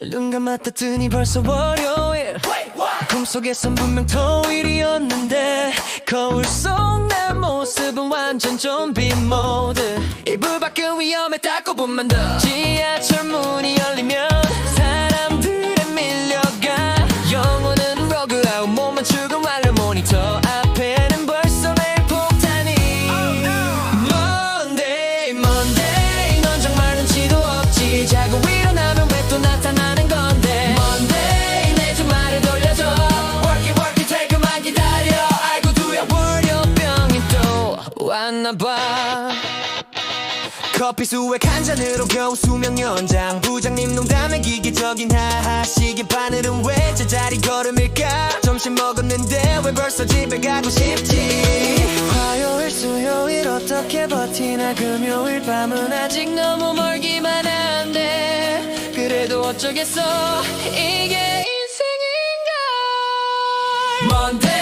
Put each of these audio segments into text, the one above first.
눈 감았다 뜨니 벌써 월요일. 꿈속에선 분명 토요일이었는데 거울 속 내 모습은 완전 좀비 모드. 이불 밖은 위험해 닦고 보면 더. 지하철 문이 열리면 왔나봐. 커피 수액 한 잔으로 겨우 수명 연장. 부장님 농담에 기계적인 하하 시계바늘은 왜 제자리 걸음일까? 점심 먹었는데 왜 벌써 집에 가고 싶지? 화요일 수요일 어떻게 버티나? 금요일 밤은 아직 너무 멀기만 한데. 그래도 어쩌겠어? 이게 인생인가? Monday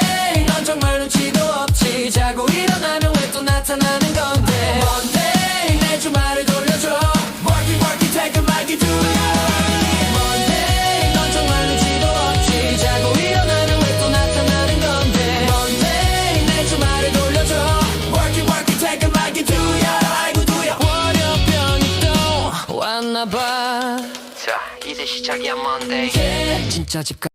또 왔나봐 자 이제 시작이야 Monday 진짜 집 가.